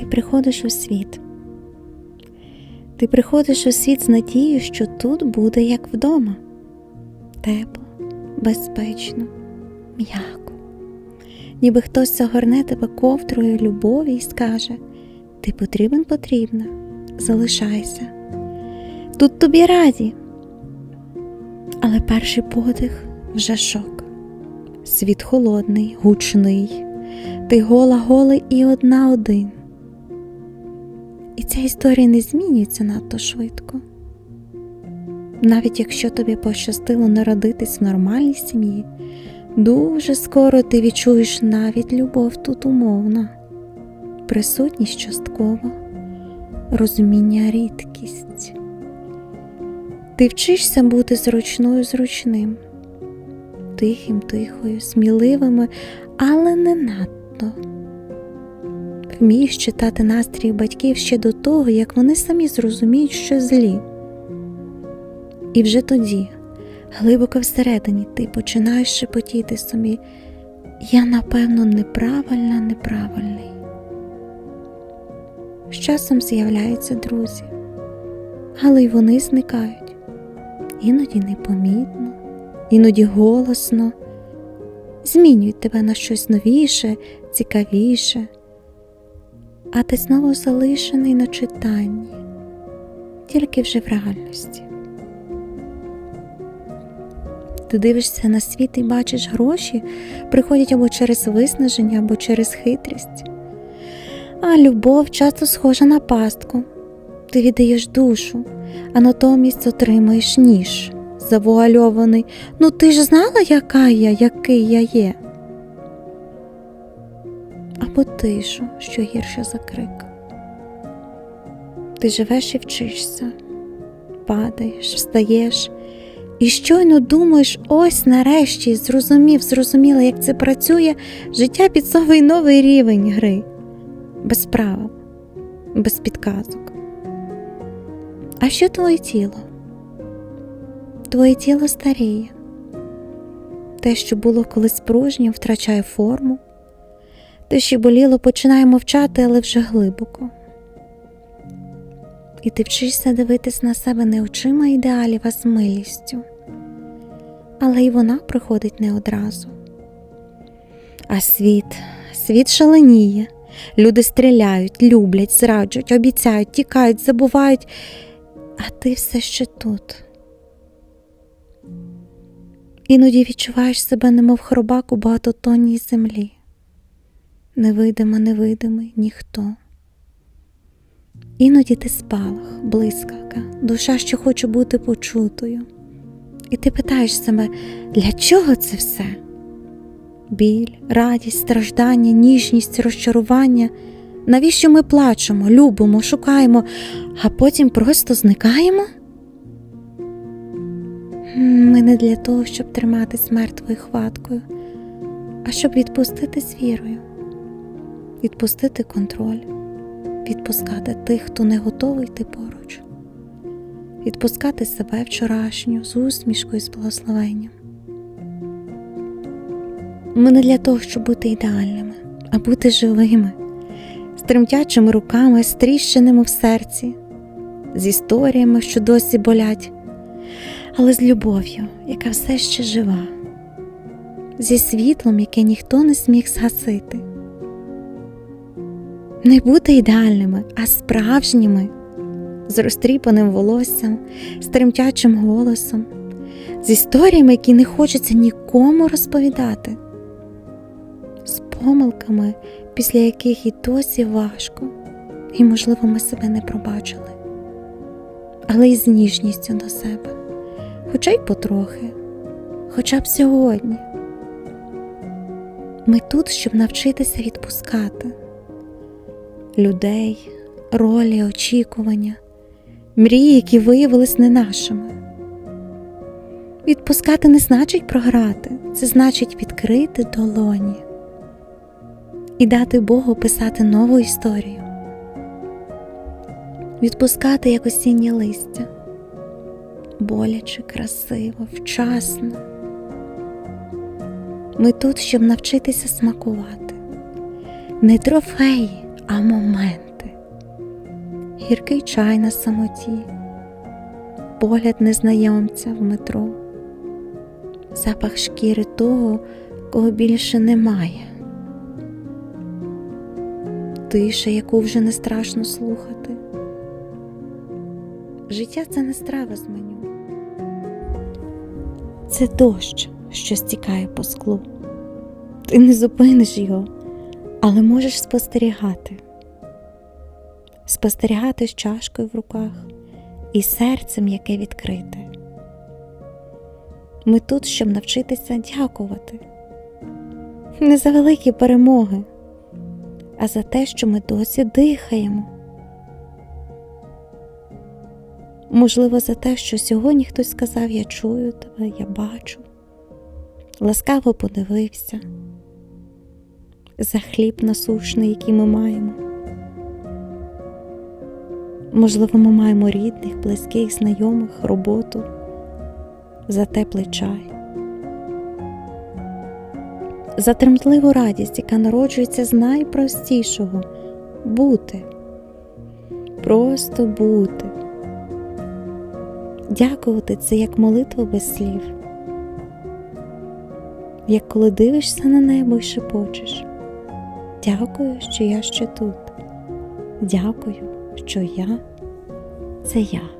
Ти приходиш у світ. Ти приходиш у світ з надією, що тут буде як вдома. Тепло, безпечно, м'яко. Ніби хтось загорне тебе ковдрою любові і скаже: Ти потрібен потрібна, залишайся. Тут тобі раді. Але перший подих вже шок. Світ холодний, гучний, ти гола голий і одна один. І ця історія не змінюється надто швидко. Навіть якщо тобі пощастило народитись в нормальній сім'ї, дуже скоро ти відчуєш навіть любов тут умовна, присутність часткова, розуміння рідкість. Ти вчишся бути зручною зручним, тихим, тихою, сміливими, але не надто. Вмієш читати настрій батьків ще до того, як вони самі зрозуміють, що злі. І вже тоді, глибоко всередині, ти починаєш шепотіти собі, я напевно неправильна, неправильний. З часом з'являються друзі, але й вони зникають, іноді непомітно, іноді голосно, змінюють тебе на щось новіше, цікавіше а ти знову залишений на читанні, тільки вже в реальності. Ти дивишся на світ і бачиш гроші приходять або через виснаження, або через хитрість. А любов часто схожа на пастку. Ти віддаєш душу, а натомість отримаєш ніж, завуальований. Ну ти ж знала, яка я, який я є або тишу, що гірше за крик. Ти живеш і вчишся, падаєш, встаєш, і щойно думаєш, ось нарешті зрозумів, зрозуміла, як це працює, життя підсовує новий рівень гри, без правил, без підказок. А що твоє тіло? Твоє тіло старіє. Те, що було колись пружнім, втрачає форму. Що боліло, починає мовчати, але вже глибоко. І ти вчишся дивитись на себе не очима ідеалів, а з милістю. Але й вона приходить не одразу. А світ, світ шаленіє. Люди стріляють, люблять, зраджують, обіцяють, тікають, забувають, а ти все ще тут. Іноді відчуваєш себе, немов хробак у багатотонній землі невидима, невидимий ніхто. Іноді ти спалах, блискавка, душа, що хоче бути почутою. І ти питаєш себе, для чого це все? Біль, радість, страждання, ніжність, розчарування. Навіщо ми плачемо, любимо, шукаємо, а потім просто зникаємо? Ми не для того, щоб триматись мертвою хваткою, а щоб відпустити з вірою відпустити контроль, відпускати тих, хто не готовий йти поруч, відпускати себе вчорашню з усмішкою з благословенням. Ми не для того, щоб бути ідеальними, а бути живими, з тремтячими руками, з тріщинами в серці, з історіями, що досі болять, але з любов'ю, яка все ще жива, зі світлом, яке ніхто не зміг згасити не бути ідеальними, а справжніми, з розтріпаним волоссям, з тремтячим голосом, з історіями, які не хочеться нікому розповідати, з помилками, після яких і досі важко, і, можливо, ми себе не пробачили, але й з ніжністю до себе, хоча й потрохи, хоча б сьогодні. Ми тут, щоб навчитися відпускати людей, ролі, очікування, мрії, які виявились не нашими. Відпускати не значить програти, це значить відкрити долоні і дати Богу писати нову історію, відпускати як осіннє листя, боляче, красиво, вчасно. Ми тут, щоб навчитися смакувати, не трофеї, а момент. гіркий чай на самоті, погляд незнайомця в метро, запах шкіри того, кого більше немає, тиша, яку вже не страшно слухати. Життя це не страва з меню. Це дощ, що стікає по склу. Ти не зупиниш його, але можеш спостерігати. Спостерігати з чашкою в руках і серцем, яке відкрите. Ми тут, щоб навчитися дякувати. Не за великі перемоги, а за те, що ми досі дихаємо. Можливо, за те, що сьогодні хтось сказав Я чую тебе, я бачу, ласкаво подивився, за хліб насушний, який ми маємо. Можливо, ми маємо рідних, близьких, знайомих, роботу, за теплий чай, за тремтливу радість, яка народжується з найпростішого бути, просто бути. Дякувати це як молитва без слів, як коли дивишся на небо і шепочеш. Дякую, що я ще тут. Дякую, що я це я.